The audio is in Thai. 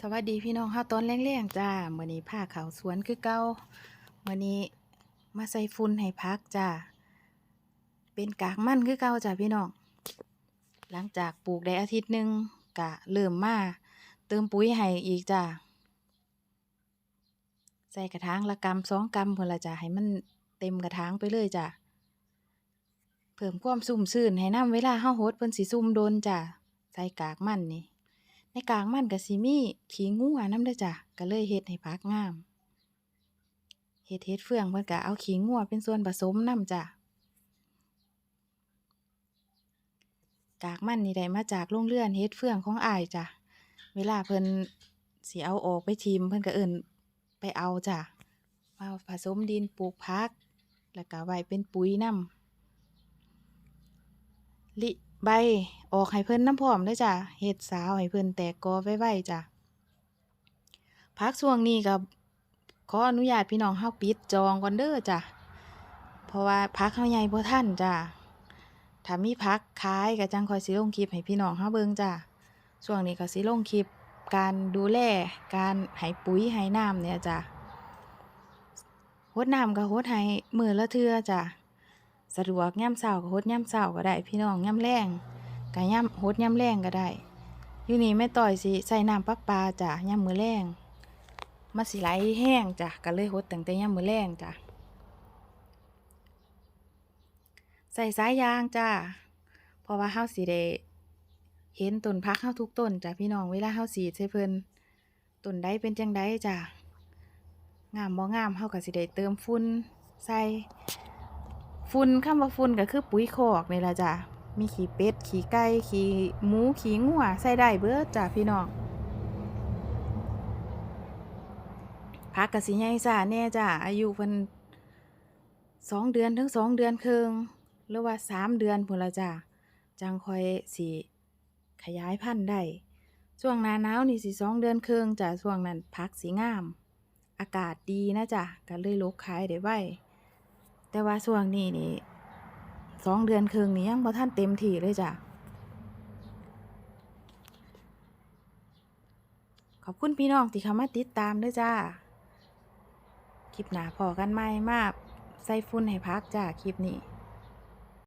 สวัสดีพี่น้องเฮาตอนแรงๆจ้ามื้อนี้พาเขาสวนคือเก่ามื้อนี้มาใส่ฝุ่นให้พักจ้าเป็นกากมันคือเก่าจ้าพี่น้องหลังจากปลูกได้อาทิตย์หนึ่งก็เริ่มมาเติมปุ๋ยให้อีกจ้าใส่กระถางละกำสองกำพุ่นละจ้าให้มันเต็มกระถางไปเลยจ้าเพิ่มความซุ่มซื่นให้น้ำเวลาเฮาหดเพิ่นสิซุ่มโดนจ้าใส่กากมันนี่ ในกลางมันก็สิมีขี้งูอะนำเด้อจ้ะก็เลยเฮ็ดให้ผักงามเฮ็ดเฮ็ดเฟืองเพิ่นก็เอาขี้งัวเป็นส่วนผสมนำจ้ะกากมันนี่ได้มาจากโรงเรือนเฮ็ดเฟืองของอ้ายจ้ะเวลาเพิ่นสิเอาออกไปทิมเพิ่นก็เอิ้นไปเอาจ้ะมาผสมดินปลูกผัก แล้วก็ไว้เป็นปุ๋ยนำลิใบ ออกให้เพิ่นน้ำพร้อมเด้อจ้ะเฮ็ดสาวให้เพิ่นแตกกอไวๆจ้ะพักช่วงนี้ก็ขออนุญาตพี่น้องเฮาปิดจองก่อนเด้อจ้ะเพราะว่าพักเฮาใหญ่บ่ทันจ้ะถ้ามีพักขายก็จังคอยสิลงคลิปให้พี่น้องเฮาเบิ่งจ้ะช่วงนี้ก็สิลงคลิปการดูแลการให้ปุ๋ยให้น้ำเนี่ยจ้ะรดน้ำก็รดให้มือละเทือจ้ะสะดวกย่ำเช้าก็ฮดย่ำเช้าก็ได้พี่น้องย่ำแรง ก็ย่ำฮดย่ำแรงก็ได้อยู่นี่แม่ต่อยสิใส่น้ำปักปลาจ้ะย่ำมือแรงมาสิไหลแห้งจ้ะก็เลยฮดตั้งแต่ย่ำมือแรงจ้ะใส่สายยางจ้ะเพราะว่าเฮาสิได้เห็นต้นพักเฮาทุกต้นจ้ะพี่น้องเวลาเฮาสีใส่เพิ่นต้นใดเป็นจังใดจ้ะงามบ่งามเฮาก็สิได้เติมฝุ่นใส่ฝุ่นคำว่าฝุ่นก็คือปุ๋ยคอกนี่แหละจ้ะ มีขี้เป็ด ขี้ไก่ ขี้หมู ขี้งัวใส่ได้เบิดจ้ะพี่น้องพักกะสิใหญ่ซ่าแน่จ้ะอายุเพิ่นสองเดือนถึงสองเดือนครึ่งหรือว่าสามเดือนพุ่นละจ้ะจังคอยสิขยายพันธุ์ได้ช่วงหน้าหนาวนี่สิสองเดือนครึ่งจ้ะช่วงนั้นพักสิงาม อากาศดีนะจ้ะก็เลยลกขายได้ไวแต่ว่าช่วงนี้นี่ สองเดือนครึ่งนี้ยังบ่ท่านเต็มที่เลยจ้ะ ขอบคุณพี่น้องที่เข้ามาติดตามด้วยจ้า คลิปหนาพอกันไหม่มากใส่ฟุ้นให้พักจ้าคลิปนี้